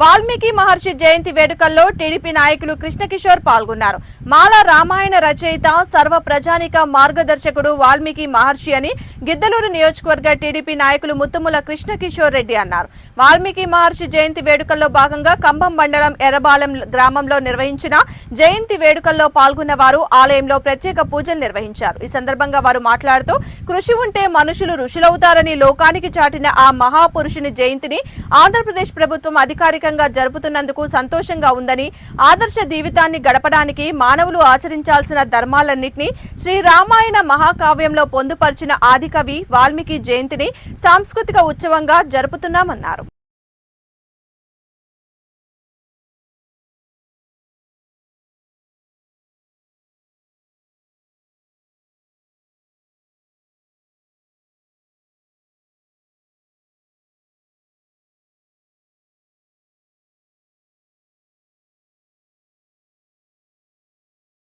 వాల్మీకి మహర్షి జయంతి వేడుకల్లో టీడీపీ నాయకులు కృష్ణకిషోర్ పాల్గొన్నారు. మాల రామాయణ రచయిత సర్వ ప్రజానిక మార్గదర్శకుడు వాల్మీకి మహర్షి అని గిద్దలూరు నియోజకవర్గ టీడీపీ నాయకులు ముత్తుముల కృష్ణకిషోర్ రెడ్డి అన్నారు. వాల్మీకి మహర్షి జయంతి వేడుకల్లో భాగంగా కంభం మండలం ఎర్రబాలెం గ్రామంలో నిర్వహించిన జయంతి వేడుకల్లో పాల్గొన్న వారు ఆలయంలో ప్రత్యేక పూజలు నిర్వహించారు. ఈ సందర్భంగా వారు మాట్లాడుతూ కృషి ఉంటే మనుషులు ఋషులవుతారని లోకానికి చాటిన ఆ మహాపురుషుని జయంతిని ఆంధ్రప్రదేశ్ ప్రభుత్వం అధికారిక ప్రత్యేకంగా జరుపుతున్నందుకు సంతోషంగా ఉందని ఆదర్శ జీవితాన్ని గడపడానికి మానవులు ఆచరించాల్సిన ధర్మాలన్నింటినీ శ్రీ రామాయణ మహాకావ్యంలో పొందుపరిచిన ఆదికవి వాల్మీకి జయంతిని సాంస్కృతిక ఉత్సవంగా జరుపుతున్నామన్నారు.